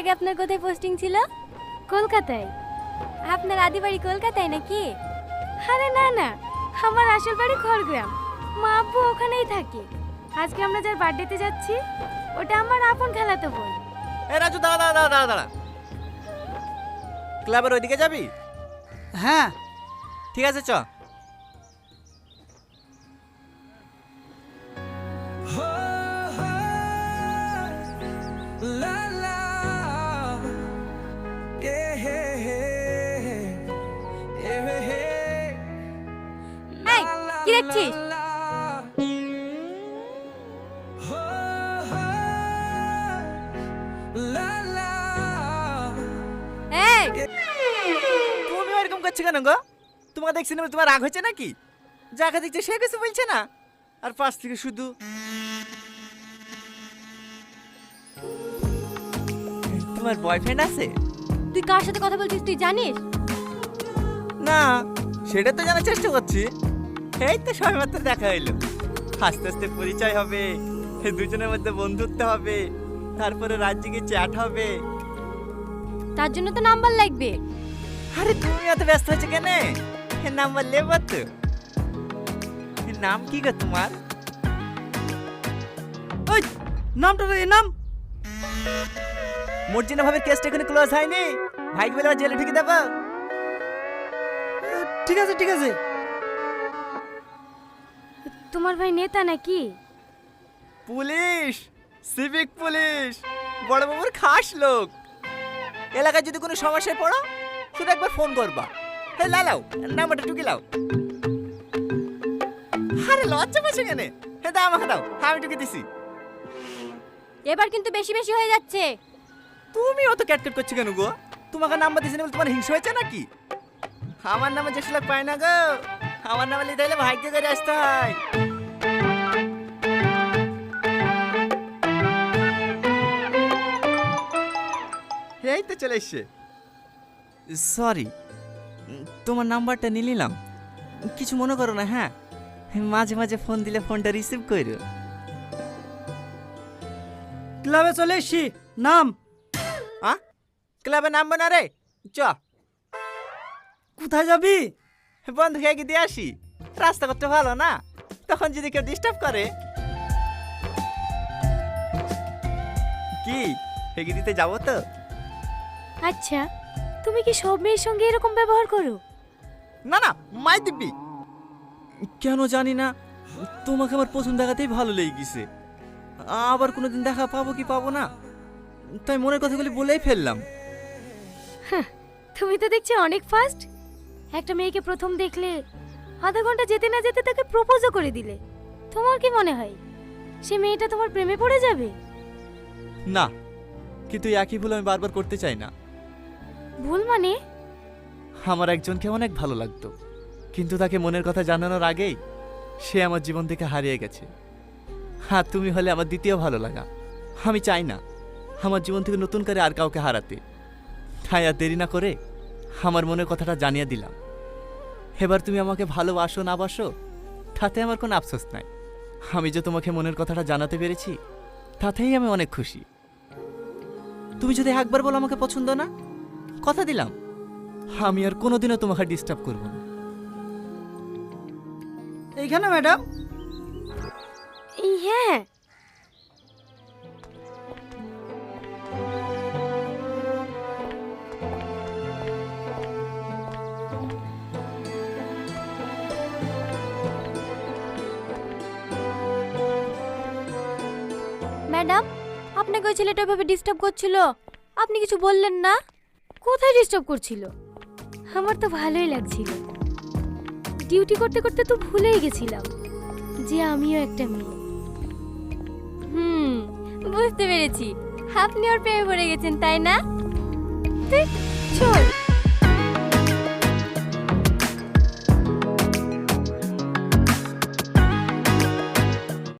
আগে আপনার কোথায় পোস্টিং ছিল? কলকাতায়। আপনার আদি বাড়ি কলকাতায় নাকি? আরে না না। আমার আসল বাড়ি খড়গ্রাম। মা আব্বু ওখানেই থাকে। আজকে আমরা যার বার্থডেতে যাচ্ছি ওটা আমার আপন খেলাতো বোন। এ রাজু দাঁড়া দাঁড়া দাঁড়া দাঁড়া দাঁড়া। ক্লাবের ওইদিকে যাবি? হ্যাঁ। ঠিক আছে চ। দেখছিস তুমি এরকম করছ কেন গো? তোমাকে দেখছি না তোমার রাগ হয়েছে নাকি? যাকে দেখছে সে কিছু বলছে না? আর পাশ থেকে শুধু তোমার বয়ফ্রেন্ড আছে? তুই কার সাথে কথা বলছিস তুই জানিস? না সেটা তো জানার চেষ্টা করছি। এই তো সবে মাত্র দেখা হইল। আস্তে আস্তে পরিচয় হবে দুজনের মধ্যে বন্ধুত্ব হবে তারপরে রাজ্যে চ্যাট হবে। তার জন্য তো নাম্বার লাগবে। আরে তুমি এত ব্যস্ত হচ্ছে কেন? নাম্বার লেবো তো। নাম কি গো তোমার? ওই নামটা রে নাম। মর্জিনা ভাবে কেসটা এখানে ক্লোজ হয়নি। ভাইকে বলে জেলে ঢুকে দেবো। ঠিক আছে ঠিক আছে। তোমার ভাই নেতা নাকি? পুলিশ! Civic police! বড় বাবুর খাস লোক! এলাকায় যদি কোনো সমস্যায় পড়ো শুধু একবার ফোন করবা। হে লালাও নাম্বারটা টুকি লাও। আরে লজ্জা পাচ্ছে কেন? হে দাও আমাকে দাও আমি টুকে দিছি। এবার কিন্তু বেশি বেশি হয়ে যাচ্ছে। তুমি অত ক্যাটকেট করছ কেন গো? তোমাকে নাম্বার দিছি না বলে তোমার হিংসা হয়েছে নাকি? আমার নামে যে লোক পায় না গো। আমার নামে লিখতে হলে ভাগ্য করে আসতে হয়। এই তো চলে এসছে। সরি তোমার নাম্বারটা নিয়ে নিলাম। কিছু মনে করো না হ্যাঁ? মাঝে মাঝে ফোন দিলে ফোনটা রিসিভ করো ক্লাবে চলে এসছি নাম। আ? ক্লাবে নামবো না রে চ। কোথায় যাবি? বন্ধু খেয়ে দিয়ে আসি। রাস্তা করতে ভালো না তখন যদি কেউ ডিস্টার্ব করে। কি হেগে দিতে যাব তো? আচ্ছা তুমি কি সব মেয়ের সঙ্গে এরকম ব্যবহার করো? না না মাই দিব্যি। কেন জানি না তোমাকে আমার প্রথম দেখাতেই ভালো লেগে গেছে। আবার কোনোদিন দেখা পাবো কি পাবো না? তাই মনের কথাগুলি বলেই ফেললাম। তুমি তো দেখছি অনেক ফাস্ট একটা মেয়েকে প্রথম দেখলে আধা ঘণ্টা যেতে না যেতে তাকে প্রপোজও করে দিলে। তোমার কি মনে হয়? সে মেয়েটা তোমার প্রেমে পড়ে যাবে? না কিন্তু একই ভুল আমি বারবার করতে চাই না। ভুল মানে? আমার একজনকে অনেক ভালো লাগতো কিন্তু তাকে মনের কথা জানানোর আগেই সে আমার জীবন থেকে হারিয়ে গেছে। হ্যাঁ তুমি হলে আমার দ্বিতীয় ভালো লাগা। আমি চাই না আমার জীবন থেকে নতুন করে আর কাউকে হারাতে। তাই আর দেরি না করে আমার মনের কথাটা জানিয়ে দিলাম। এবার তুমি আমাকে ভালোবাসো, না বাসো, তাতে আমার কোনো আফসোস নাই। আমি যে তোমাকে মনের কথাটা জানাতে পেরেছি, তাতেই আমি অনেক খুশি। তুমি যদি একবার বলো আমাকে পছন্দ না, কথা দিলাম। আমি আর কোনোদিনও তোমাকে ডিস্টার্ব করব না। এইখানে ম্যাডাম হ্যাঁ ম্যাডাম, আপনাকে ওই ছেলেটা ভাবে ডিস্টার্ব করছিল। আপনি কিছু বললেন না? কোথায় ডিস্টার্ব করছিল? আমার তো ভালোই লাগছিল। ডিউটি করতে করতে তো ভুলেই গেছিলাম যে আমিও একটা মেয়ে। হুম, বুঝতে পেরেছি। আপনি ওর প্রেমে পড়ে গেছেন, তাই না? চল।